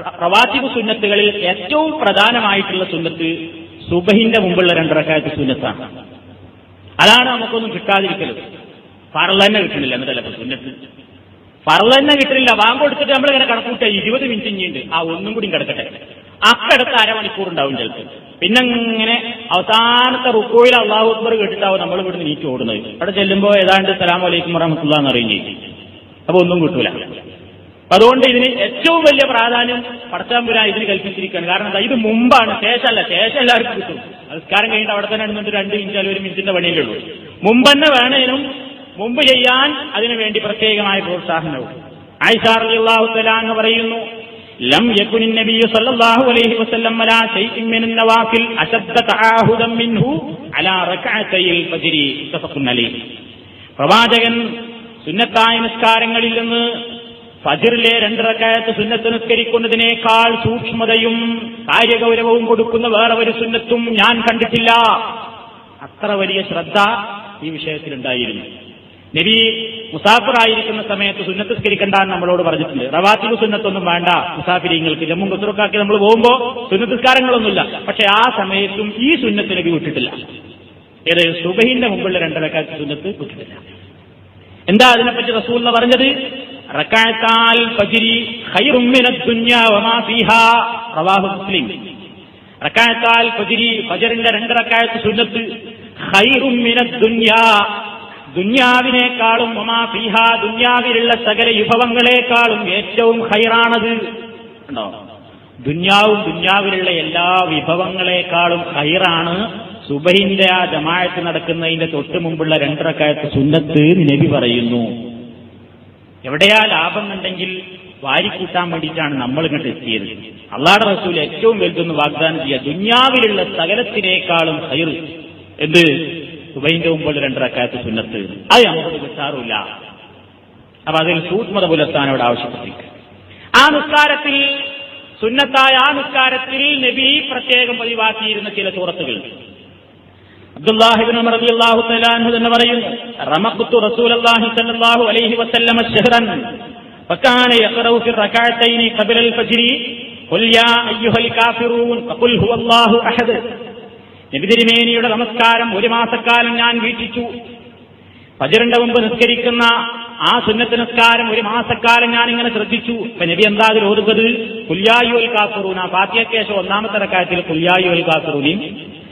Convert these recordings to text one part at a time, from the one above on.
പ്രവാചിക സുന്നത്തുകളിൽ ഏറ്റവും പ്രധാനമായിട്ടുള്ള സുന്നത്ത് സുബഹിന്റെ മുമ്പുള്ള രണ്ടരക്കാലത്ത് സുന്നത്താണ്. അതാണ് നമുക്കൊന്നും കിട്ടാതിരിക്കരുത് ഫറൽ തന്നെ കിട്ടുന്നില്ല എന്നതല്ല സുന്നത്ത്? ഫറൽ തന്നെ കിട്ടുന്നില്ല. വാങ്ങ് കൊടുത്തിട്ട് നമ്മളിങ്ങനെ കണക്കൂട്ട. ഇരുപത് മിനിറ്റ് ഇനിയുണ്ട്. ആ ഒന്നും കൂടി കിടക്കട്ടെ. അക്കടുത്ത് അരമണിക്കൂർ ഉണ്ടാവും ചിലപ്പോൾ പിന്നെ ഇങ്ങനെ അവസാനത്തെ റുക്കോയിൽ അള്ളാഹു അക്ബർ കേട്ടിട്ടാവും നമ്മൾ ഇവിടുന്ന് നീറ്റ് ഓടുന്നത്. അവിടെ ചെല്ലുമ്പോൾ ഏതാണ്ട് സലാം വലൈക്കും വറഹമത്തുള്ള എന്ന് ചെയ്യും അപ്പൊ ഒന്നും കിട്ടൂല. അതുകൊണ്ട് ഇതിന് ഏറ്റവും വലിയ പ്രാധാന്യം പടച്ചാമ്പുര ഇതിന് കൽപ്പിച്ചിരിക്കുകയാണ്. കാരണം ഇത് മുമ്പാണ്. ശേഷമല്ല. ശേഷം എല്ലാവർക്കും കിട്ടും. നമസ്കാരം കഴിഞ്ഞിട്ട് അവിടെ തന്നെ നിന്നിട്ട് രണ്ട് മിനിറ്റ് ഒരു മിനിറ്റിന്റെ പണിയിലുള്ളൂ ഉള്ളൂ. മുമ്പ് തന്നെ വേണേനും മുമ്പ് ചെയ്യാൻ അതിനു വേണ്ടി പ്രത്യേകമായ പ്രോത്സാഹനവും. ആയിഷാറിയാഹു പറയുന്നു ലം യകുൻ നബിയു സല്ലല്ലാഹു അലൈഹി വസല്ലം ശൈഇൻ അശദ്ദ തആഹുദൻ മിൻഹു അലാ ഫജ്രി. പ്രവാചകൻ സുന്നത്തായ നിസ്കാരങ്ങളിൽ നിന്ന് ഫജിറിലെ രണ്ടരക്കായത്ത് സുന്നത്ത് നിസ്കരിക്കുന്നതിനേക്കാൾ സൂക്ഷ്മതയും കാര്യഗൗരവവും കൊടുക്കുന്ന വേറെ ഒരു സുന്നത്തും ഞാൻ കണ്ടിട്ടില്ല. അത്ര വലിയ ശ്രദ്ധ ഈ വിഷയത്തിലുണ്ടായിരുന്നു. നബി മുസാഫിറായിരിക്കുന്ന സമയത്ത് സുന്നത്ത് സ്കരിക്കണ്ടെന്ന് നമ്മളോട് പറഞ്ഞിട്ടുണ്ട്. റവാത്തിബ് സുന്നത്തൊന്നും വേണ്ട. മുസാഫിരിങ്ങൾക്ക് ജമ്മു കസുറക്കാക്കി നമ്മൾ പോകുമ്പോൾ സുന്നത്തിസ്കാരങ്ങളൊന്നുമില്ല പക്ഷെ ആ സമയത്തും ഈ സുന്നത്ത് നബി വിട്ടിട്ടില്ല. ഏത് സുബഹിന്റെ മുമ്പുള്ള രണ്ടരക്കാലത്ത് സുന്നത്ത് വിട്ടിട്ടില്ല. എന്താ അതിനെപ്പറ്റി റസൂൽ എന്ന് പറഞ്ഞത്? മിനദ് ദുനിയാ വമാ സുന്നത്ത്. ദുനിയാ. ദുന്യാവിനേക്കാളും ഫീഹാ. ദുന്യാവിലുള്ള സകല വിഭവങ്ങളെക്കാളും ഏറ്റവും ഹൈറാണത് ദുന്യാവും ദുന്യാവിലുള്ള എല്ലാ വിഭവങ്ങളെക്കാളും ഹൈറാണ് സുബഹിന്റെ ആ ജമായത്ത് നടക്കുന്നതിന്റെ തൊട്ട് മുമ്പുള്ള രണ്ടരക്കാലത്ത് സുന്നത്ത് നബി പറയുന്നു. എവിടെയാ ലാഭം ഉണ്ടെങ്കിൽ വാരിക്കൂട്ടാൻ വേണ്ടിയിട്ടാണ് നമ്മൾ ഇങ്ങോട്ട് എത്തിയത് അള്ളാടെ റസൂൽ ഏറ്റവും വലുതെന്ന് വാഗ്ദാനം ചെയ്യുക ദുന്യാവിലുള്ള സകലത്തിനേക്കാളും ഹൈർ എന്ത്? സുബൈന്റെ മുമ്പുള്ള രണ്ടരക്കാലത്ത് സുന്നത്ത്. അത് നമുക്ക് കിട്ടാറില്ല. അപ്പൊ അതിൽ സൂക്ഷ്മത പുലർത്താൻ അവിടെ ആവശ്യപ്പെട്ടിരിക്കുക ആ നിസ്കാരത്തിൽ സുന്നത്തായ ആ നിസ്കാരത്തിൽ നബി പ്രത്യേകം പതിവാക്കിയിരുന്ന ചില സൂറത്തുകൾ. അബ്ദുല്ലാഹിബിൻ റളിയല്ലാഹു തആല അൻഹു തന്നെ പറയുന്നു റമഖ്തു റസൂലല്ലാഹി സ്വല്ലല്ലാഹു അലൈഹി വസല്ലമ ശഹ്റൻ فكان يقرأ في الركعتين قبل الفجر قل يا أيها الكافرون فقل هو الله أحد നബി തിരുമേനിയുടെ നമസ്കാരം ഒരു മാസക്കാലം ഞാൻ വീക്ഷിച്ചു ഫജറിന്റെ മുമ്പ് നിസ്കരിക്കുന്ന ആ സുന്നത്ത് നിസ്കാരം ഒരു മാസക്കാലം ഞാൻ ഇങ്ങനെ ശ്രദ്ധിച്ചു ഇപ്പൊ നബി എന്താ അതിൽ ഓതുന്നത് കുല്യായുൽ കാഫറൂൻ ആ ഫാത്തിയയ്ക്ക് ശേഷം ഒന്നാമത്തെ റക്കായത്തിൽ കുല്യായുൽ കാഫറൂനെയും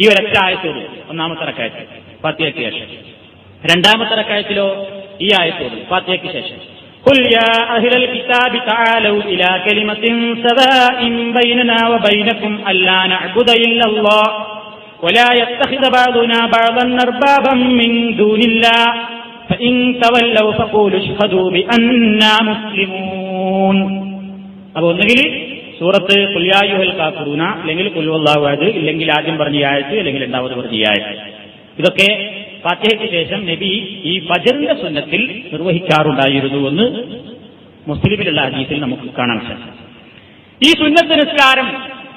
ഈ ഒരൊറ്റ ആയത്തോട് ഒന്നാമത്തെ റക്കായത്തിൽ ഫാത്തിയയ്ക്ക് ശേഷം രണ്ടാമത്തെ റക്കായത്തിലോ ഈ ആയത്തോട് ഫാത്തിയയ്ക്ക് ശേഷം قل يا أهل الكتاب تعالوا إلى كلمة سواء بيننا وبينكم ألا نعبد إلا الله ولا يتخذ بعضنا بعضا أربابا من دون الله فإن تولوا فقولوا اشهدوا بأننا مسلمون അപ്പൊ ഒന്നുകിൽ സൂറത്ത് കുല്യായുഹൽ കാക്കുറൂന അല്ലെങ്കിൽ കുല്ലുവല്ലാഹു ഇല്ലെങ്കിൽ ആദ്യം പറഞ്ഞ ആയത്ത് അല്ലെങ്കിൽ രണ്ടാമത് പറഞ്ഞ ആയത്ത്. ഇതൊക്കെ ഫാത്തിഹയ്ക്ക് ശേഷം നബി ഈ ഫജറിന്റെ സുന്നത്തിൽ നിർവഹിക്കാറുണ്ടായിരുന്നുവെന്ന് മുസ്ലിമിലുള്ള ഹദീസിൽ നമുക്ക് കാണാൻ സാധിക്കും. ഈ സുന്നത്ത് നിസ്കാരം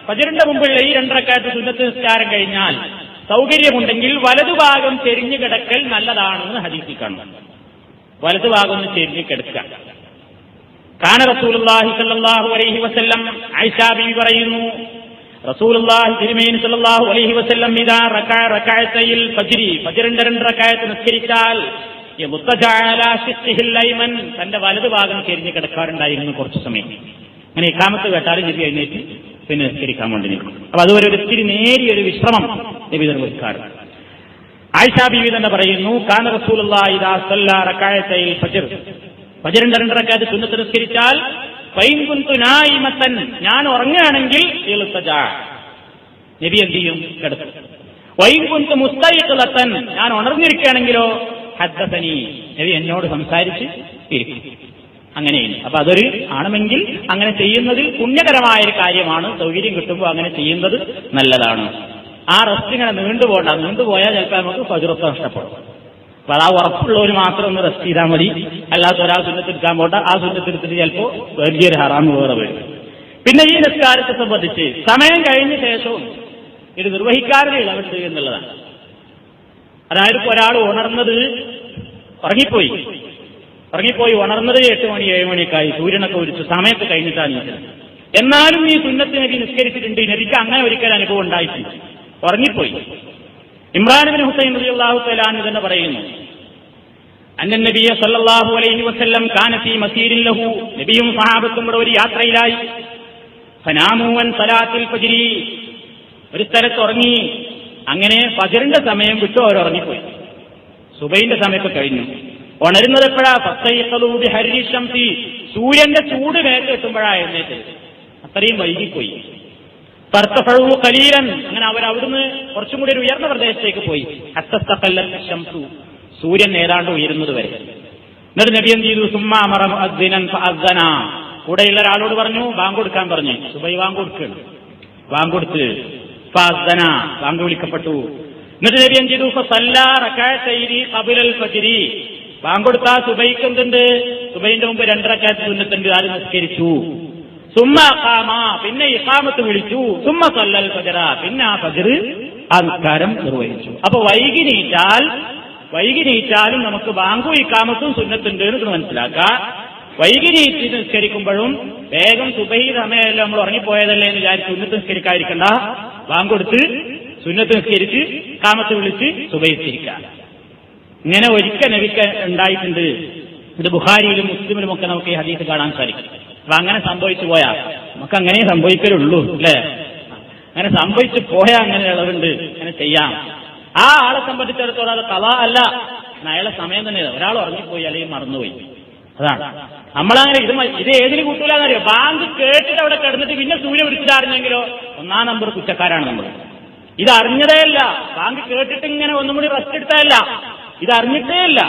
ഫജറിന്റെ മുമ്പുള്ള ഈ രണ്ടരക്കാലത്ത് സുന്നത്ത് നിസ്കാരം കഴിഞ്ഞാൽ സൗകര്യമുണ്ടെങ്കിൽ വലതുഭാഗം ചെരിഞ്ഞു കിടക്കൽ നല്ലതാണെന്ന് ഹദീസിൽ കാണുന്നു. വലതുഭാഗം ഒന്ന് ചെരിഞ്ഞു കിടക്കുക. കാന റസൂലുള്ളാഹി സ്വല്ലല്ലാഹു അലൈഹി വസല്ലം ആയിഷ ബീവി പറയുന്നു റസൂലുള്ളാഹി തിരുമേനി സല്ലല്ലാഹു അലൈഹി വസല്ലം ഇദാ റകഅ റകഅത്തയിൽ ഫജ്രി ഫജ്റിന്റെ രണ്ട് റകഅത്ത് നിസ്കരിച്ചാൽ തന്റെ വലതു ഭാഗം ചെരിഞ്ഞ് കിടക്കാറുണ്ടായിരുന്നു കുറച്ചു സമയം. അങ്ങനെ ഇക്കാമത്ത് കേട്ടാൽ നബി എഴുന്നേറ്റ് പിന്നെ നിസ്കരിക്കാൻ വേണ്ടി നിൽക്കും. അപ്പൊ അതുവരെ ഒരു ഇത്തിരി നേരിയൊരു വിശ്രമം നബി നിർവഹിക്കാറുണ്ട് ആയിഷാ ബീവി തന്നെ പറയുന്നു കാന റസൂലുള്ളാഹി ഇദാ രണ്ടരക്കാത്ത് സുന്ന തിരസ്കരിച്ചാൽ പൈൻകുന്തുനായിമത്തൻ ഞാൻ ഉറങ്ങുകയാണെങ്കിൽ നബി എന്ത് ചെയ്യും? കിടത്തും വൈൻ കുന്തു മുസ്തൈഖലത്തൻ ഞാൻ ഉണർന്നിരിക്കുകയാണെങ്കിലോ ഹദ്ദസനി. നബി എന്നോട് സംസാരിച്ച് ഇരിക്കും. അങ്ങനെയാണ്. അപ്പൊ അതൊരു ആണെങ്കിൽ അങ്ങനെ ചെയ്യുന്നതിൽ പുണ്യകരമായ ഒരു കാര്യമാണ്. സൗകര്യം കിട്ടുമ്പോൾ അങ്ങനെ ചെയ്യുന്നത് നല്ലതാണ്. ആ റെസ്റ്റ് ഇങ്ങനെ നീണ്ടുപോകണ്ട. നീണ്ടുപോയാൽ ചിലപ്പോൾ നമുക്ക് ഫജുറത്ത് നഷ്ടപ്പെടും. അപ്പൊ അത് ആ ഉറപ്പുള്ളവർ മാത്രം ഒന്ന് റെസ്റ്റ് ചെയ്താൽ മതി. അല്ലാത്ത ഒരാൾ സുന്നത്തെടുക്കാൻ പോട്ടെ. ആ സുന്നത്തെടുത്തിട്ട് ചിലപ്പോൾ വലിയൊരു ഹറാമ് വേറെ വരും. പിന്നെ ഈ നിസ്കാരത്തെ സംബന്ധിച്ച് സമയം കഴിഞ്ഞ ശേഷവും ഇത് നിർവഹിക്കാറില്ല ഇളവുണ്ട് എന്നുള്ളതാണ്. അതായത് ഒരാൾ ഉണർന്നത് ഉറങ്ങിപ്പോയി. ഉറങ്ങിപ്പോയി ഉണർന്നത് എട്ട് മണി ഏഴ് മണിക്കായി സൂര്യനൊക്കെ ഒരിച്ച് സമയത്ത് കഴിഞ്ഞിട്ടാണ് നീച്ചത്. എന്നാലും ഈ സുന്നത്ത് നബി നിസ്കരിച്ചിട്ടുണ്ട്. നബിക്ക് അങ്ങനെ ഒരിക്കലും അനുഭവം ഉണ്ടായിട്ടില്ല. ഉറങ്ങിപ്പോയി. ഇമ്രാൻ ഹുസൈൻ ഹുസൈൻ അള്ളാഹു തലാന്ന് തന്നെ പറയുന്നു അന്നൻ നബിയ സല്ലാഹു അലൈഹി വസല്ലം കാനത്തി മസീരിൻ ലഹു. നബിയും സഹാബത്തും കൂടെ ഒരു യാത്രയിലായി. ഫനാമൂവൻ സലാത്തിൽ ഫജ്രി. ഒരു സ്ഥലത്ത് ഉറങ്ങി. അങ്ങനെ പതിരിന്റെ സമയം വിട്ടു അവർ ഉറങ്ങിപ്പോയി. സുബൈന്റെ സമയത്ത് കഴിഞ്ഞു. ഉണരുന്നത് എപ്പോഴാ? സൂര്യന്റെ ചൂട് മേത്ത് എത്തുമ്പോഴാ എഴുന്നേറ്റ് അത്രയും വൈകിപ്പോയി. ഫർത്തഫഴു കലീലൻ അങ്ങനെ അവർ അവിടുന്ന് കുറച്ചും കൂടി ഒരു ഉയർന്ന പ്രദേശത്തേക്ക് പോയി. അത്തസ്തക്കല്ലൻ ശംസു. സൂര്യൻ ഏതാണ്ട് ഉയരുന്നത് വരെ. എന്നിട്ട് നബി എന്ത് ചെയ്തു? സുമ്മാ മറം കൂടെയുള്ള ഒരാളോട് പറഞ്ഞു ബാങ്ക് കൊടുക്കാൻ പറഞ്ഞു. സുബൈ ബാങ്ക് കൊടുക്കുകയാണ്. ബാങ്ക് കൊടുത്ത് ഫഅദ്ദന ബാങ്ക് വിളിക്കപ്പെട്ടു. എന്നിട്ട് നബി എന്ത് ചെയ്തു? ഫസല്ല ഫജിരി. ബാങ്ക് കൊടുത്താ സുബൈക്ക് എന്തുണ്ട്? സുബൈന്റെ മുമ്പ് രണ്ടരക്കാറ്റ് സുന്നത്തുണ്ട്. ആര് നിസ്കരിച്ചു? സുമ്മ പിന്നെ ഇഖാമത്ത് വിളിച്ചു. സുമ്മ സല്ലൽ ഫജറ പിന്നെ ആ ഫജർ ആ നിസ്കാരം നിർവഹിച്ചു. അപ്പൊ വൈകി നീറ്റാൽ വൈകി നീറ്റാലും നമുക്ക് ബാങ്കു ഇക്കാമത്തും സുന്നത്തുണ്ട് എന്ന് മനസ്സിലാക്കാം. വൈകി നീച്ച് നിസ്കരിക്കുമ്പോഴും വേഗം സുബഹി സമയമല്ല നമ്മൾ ഉറങ്ങിപ്പോയതല്ലേ എന്ന് വിചാരിച്ച് സുന്നത്ത് നിസ്കരിക്കാതിരിക്കണ്ട. ബാങ്ക് കൊടുത്ത് സുന്നത്ത് നിസ്കരിച്ച് കാമത്ത് വിളിച്ച് സുബഹി നിസ്കരിക്കുക. ഇങ്ങനെ ഒരിക്കൽ നബിക്ക് ഉണ്ടായിട്ടുണ്ട്. ഇത് ബുഹാരിയിലും മുസ്ലിമിലും ഒക്കെ നമുക്ക് ഈ ഹദീസ് കാണാൻ സാധിക്കും. അപ്പൊ അങ്ങനെ സംഭവിച്ചു പോയാ. നമുക്ക് അങ്ങനെ സംഭവിക്കലുള്ളൂ അല്ലേ? അങ്ങനെ സംഭവിച്ചു പോയാ അങ്ങനെ ഇളവുണ്ട് അങ്ങനെ ചെയ്യാം. ആ ആളെ സംബന്ധിച്ചിടത്തോളം അത് കഥ അല്ല. അയാളെ സമയം തന്നെ ഒരാൾ ഉറങ്ങിപ്പോയി അല്ലെങ്കിൽ മറന്നുപോയി. അതാണ് നമ്മളങ്ങനെ ഇത് ഇത് ഏതിന് കൂട്ടൂലെന്നറിയോ? ബാങ്ക് കേട്ടിട്ട് അവിടെ കിടന്നിട്ട് പിന്നെ സൂര്യ വിളിച്ചിട്ടറിഞ്ഞെങ്കിലോ ഒന്നാം നമ്പർ കുറ്റക്കാരാണ് നമ്മൾ ഇത് അറിഞ്ഞതേ അല്ല ബാങ്ക് കേട്ടിട്ട് ഇങ്ങനെ ഒന്നും കൂടി റെസ്റ്റ് എടുത്തതല്ല ഇത് അറിഞ്ഞിട്ടേ അല്ല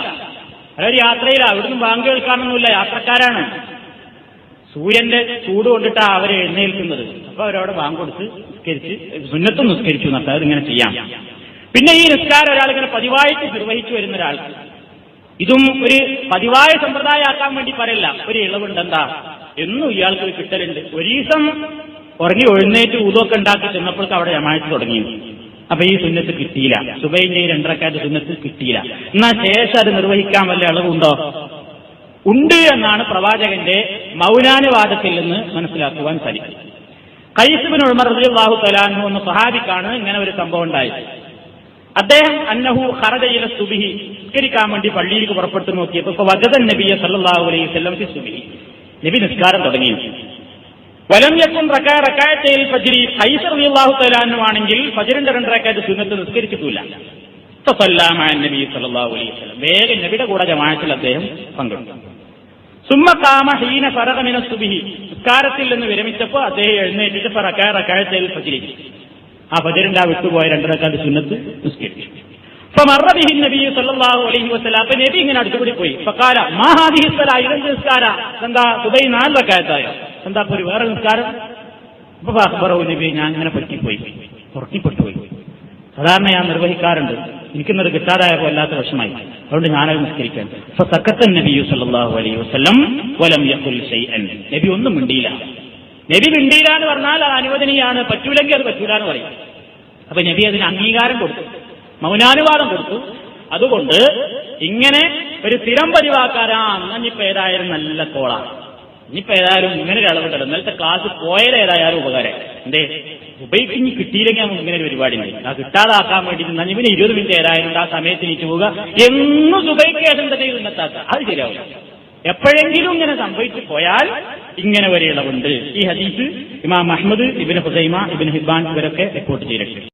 അതൊരു യാത്രയില്ല അവിടുന്ന് ബാങ്ക് കേൾക്കാനൊന്നുമില്ല. യാത്രക്കാരാണ്. സൂര്യന്റെ ചൂട് കൊണ്ടിട്ടാ അവർ എഴുന്നേൽക്കുന്നത്. അപ്പൊ അവരവിടെ വാങ്ങൊടുത്ത് നിസ്കരിച്ച് സുന്നത്തും നിസ്കരിച്ചു എന്നർത്ഥം ഇങ്ങനെ ചെയ്യാം. പിന്നെ ഈ നിസ്കാരം ഒരാൾ ഇങ്ങനെ പതിവായിട്ട് നിർവഹിച്ചു വരുന്ന ഒരാൾ. ഇതും ഒരു പതിവായ സമ്പ്രദായമാക്കാൻ വേണ്ടി പറയില്ല. ഒരു ഇളവുണ്ട് എന്താ? എന്നും ഇയാൾക്ക് കിട്ടലുണ്ട്. ഒരീസം ഉറങ്ങി എഴുന്നേറ്റ് ഊതൊക്കെ ഉണ്ടാക്കി ചെന്നപ്പോഴേക്ക് അവിടെ ജമാഴ്ച തുടങ്ങി. അപ്പൊ ഈ സുന്നത്ത് കിട്ടിയില്ല. സുബൈന്റെ ഈ രണ്ടരക്കാരുടെ സുന്നത്ത് കിട്ടിയില്ല. എന്നാ ശേഷം അത് നിർവഹിക്കാൻ വല്ല ഇളവുണ്ടോ? ഉണ്ട് എന്നാണ് പ്രവാചകന്റെ മൗനാനുവാദത്തിൽ നിന്ന് മനസ്സിലാക്കുവാൻ സാധിക്കും. കൈസുബിൻ ഉൾമർ റളിയല്ലാഹു തലാൻഹു എന്ന സഹാബിക്കാണ് ഇങ്ങനെ ഒരു സംഭവം ഉണ്ടായത്. അദ്ദേഹം അന്നഹു ഹറജയിലെ സുബിഹി നിസ്കരിക്കാൻ വേണ്ടി പള്ളിയിലേക്ക് പുറപ്പെട്ടു നോക്കിയപ്പോൾ വജതൻ നബിയെ സല്ലാഹു അലൈഹി ഫി സുബിഹി. നബി നിസ്കാരം തുടങ്ങി. വലം യക്കും റക്കാ റക്കായത്തയിൽ ഫജ്രി. ഖൈസർ റളിയല്ലാഹു തആലാനു ആണെങ്കിൽ ഫജ്റിന്റെ രണ്ട് റക്കായത്ത് സുന്നത്ത് നിസ്കരിച്ചിട്ടില്ല നബി സല്ലാഹു അലൈഹി വസല്ലം. വേഗം നബിയുടെ കൂടെ ജമാനത്തിൽ അദ്ദേഹം പങ്കെടുത്തു. സുമ്മീന ഹീന ഫറകമിന സുബിഹി. നിസ്കാരത്തിൽ നിന്ന് വിരമിച്ചപ്പോ അദ്ദേഹം എഴുന്നേറ്റിട്ട് ഫറക്കാറ കഴത്തേൽ ഫജിലേക്ക് ആ ഫജറിന്റെ ആ വിട്ടുപോയ രണ്ടരക്കാരുടെ സുന്നത്ത് നിസ്കരിച്ചു. നബി ഇങ്ങനെ അടുത്തുകൂടി പോയി. നിസ്കാര. എന്താ സുബൈ നാലരക്കായത്തായോ എന്താ ഒരു വേറെ നിസ്കാരം? അപ്പൊ നബി ഞാൻ അങ്ങനെ പറ്റിപ്പോയി ഉറക്കിപ്പെട്ടുപോയി സാധാരണ ഞാൻ നിർവഹിക്കാറുണ്ട്. എനിക്കിന്നത് കിട്ടാതായപ്പോൾ വല്ലാത്ത വശമായി അതുകൊണ്ട് ഞാനത് നിസ്കരിക്കാൻ നബിയു സല്ലാഹു അലൈഹി വസല്ലം വലം നബി ഒന്നും മിണ്ടിയില്ല. നബി മിണ്ടിയില്ല എന്ന് പറഞ്ഞാൽ അത് അനുവദനീയാണ്. പറ്റൂലെങ്കിൽ അത് പറ്റൂല എന്ന് പറയും. അപ്പൊ നബി അതിന് അംഗീകാരം കൊടുത്തു. മൗനാനുവാദം കൊടുത്തു. അതുകൊണ്ട് ഇങ്ങനെ ഒരു സ്ഥിരം പതിവാക്കാരാ ഇനിയിപ്പോ ഏതായാലും നല്ല കോളാണ്. ഇനിയിപ്പോ ഏതായാലും ഇങ്ങനെ ഒരു അളവ് കിടന്നു ഇന്നലത്തെ ക്ലാസ് പോയത് ഏതായാലും ഉപകാരം എന്തേ? ഇനി കിട്ടിയില്ലെങ്കിൽ നമുക്ക് ഇങ്ങനെ ഒരു പരിപാടി ഉണ്ട്. ആ കിട്ടാതാക്കാൻ വേണ്ടി എന്നാൽ ഇവന് ഇരുപത് മിനിറ്റ് ഏതായാലും ആ സമയത്ത് നീച്ചു പോവുക. എന്നും സുബൈക്ക് ശേഷം തന്നെ അത് ശരിയാവും. എപ്പോഴെങ്കിലും ഇങ്ങനെ സംഭവിച്ചു പോയാൽ ഇങ്ങനെ ഒരു ഇളവുണ്ട്. ഈ ഹദീസ് ഇമാം അഹമ്മദ് ഇബിൻ ഹുസൈമ ഇബിൻ ഹിബാൻ ഇവരൊക്കെ റിപ്പോർട്ട് ചെയ്തിട്ടുണ്ട്.